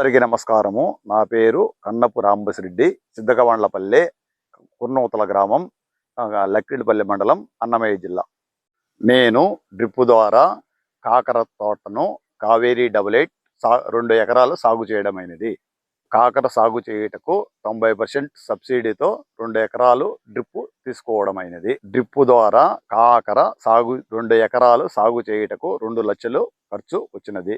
అందరికీ నమస్కారము. నా పేరు కన్నపు రాంబసిరెడ్డి సిద్ధగవాండ్లపల్లె కుర్నూతల గ్రామం లక్కిడిపల్లి మండలం అన్నమయ్య జిల్లా. నేను డ్రిప్ ద్వారా కాకర తోటను కావేరీ డబుల్ ఎయిట్ సా రెండు ఎకరాలు సాగు చేయడమైనది కాకర సాగు చేయుటకు తొంభై పర్సెంట్ సబ్సిడీతో రెండు ఎకరాలు డ్రిప్ తీసుకోవడమైనది డ్రిప్ ద్వారా కాకర సాగు రెండు ఎకరాలు సాగు చేయుటకు రెండు లక్షలు ఖర్చు వచ్చినది.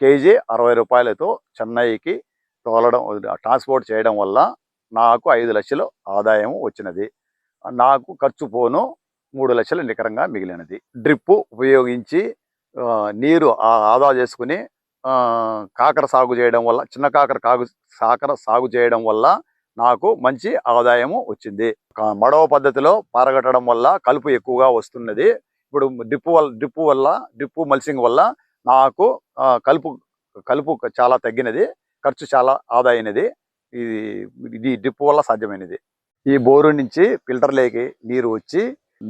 కేజీ అరవై రూపాయలతో చెన్నైకి తోలడం ట్రాన్స్పోర్ట్ చేయడం వల్ల నాకు ఐదు లక్షలు ఆదాయం వచ్చినది. నాకు ఖర్చు పోను మూడు లక్షలు నికరంగా మిగిలినది. డ్రిప్పు ఉపయోగించి నీరు ఆ- ఆదా చేసుకుని కాకర సాగు చేయడం వల్ల చిన్న కాకర కాగు కాకర సాగు చేయడం వల్ల నాకు మంచి ఆదాయము వచ్చింది. మడవ పద్ధతిలో పారగట్టడం వల్ల కలుపు ఎక్కువగా వస్తున్నది. ఇప్పుడు డిప్పు వల్ల డిప్పు వల్ల డిప్పు మల్సింగ్ వల్ల నాకు కలుపు కలుపు చాలా తగ్గినది ఖర్చు చాలా ఆదా అయినది ఇది ఇది డిప్పు వల్ల సాధ్యమైనది. ఈ బోరు నుంచి ఫిల్టర్లేకి నీరు వచ్చి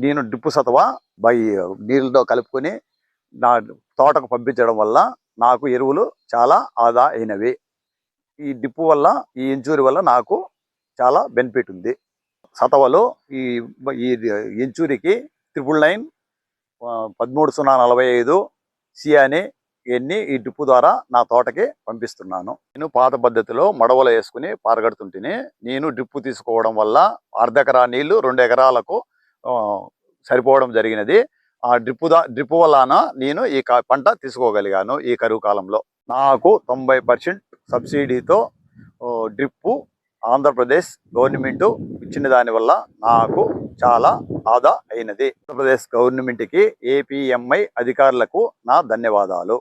నేను డిప్పు సతవ బై నీళ్ళతో కలుపుకొని నా తోటకు పంపించడం వల్ల నాకు ఎరువులు చాలా ఆదా అయినవి ఈ డిప్పు వల్ల ఈ ఇంచూరి వల్ల నాకు చాలా బెనిఫిట్ ఉంది. సతవలో ఈ ఈ ఎంచూరికి త్రిపుల్ నైన్ పదమూడు సున్నా నలభై ఐదు సియాని ఇవన్నీ ఈ డ్రిప్పు ద్వారా నా తోటకి పంపిస్తున్నాను. నేను పాత పద్ధతిలో మడవలు వేసుకుని పారగడుతుంటేనే నేను డ్రిప్పు తీసుకోవడం వల్ల అర్ధెకరా నీళ్ళు రెండు ఎకరాలకు సరిపోవడం జరిగినది. ఆ డ్రిప్పు దా డ్రిప్పు వలన నేను ఈ పంట తీసుకోగలిగాను ఈ కరువు కాలంలో. నాకు తొంభై పర్సెంట్ సబ్సిడీతో డ్రిప్పు ఆంధ్రప్రదేశ్ గవర్నమెంటు ఇచ్చిన దానివల్ల నాకు చాలా ఆదా అయినది. ఆంధ్రప్రదేశ్ గవర్నమెంట్కి ఏపీఎంఐ అధికారులకు నా ధన్యవాదాలు.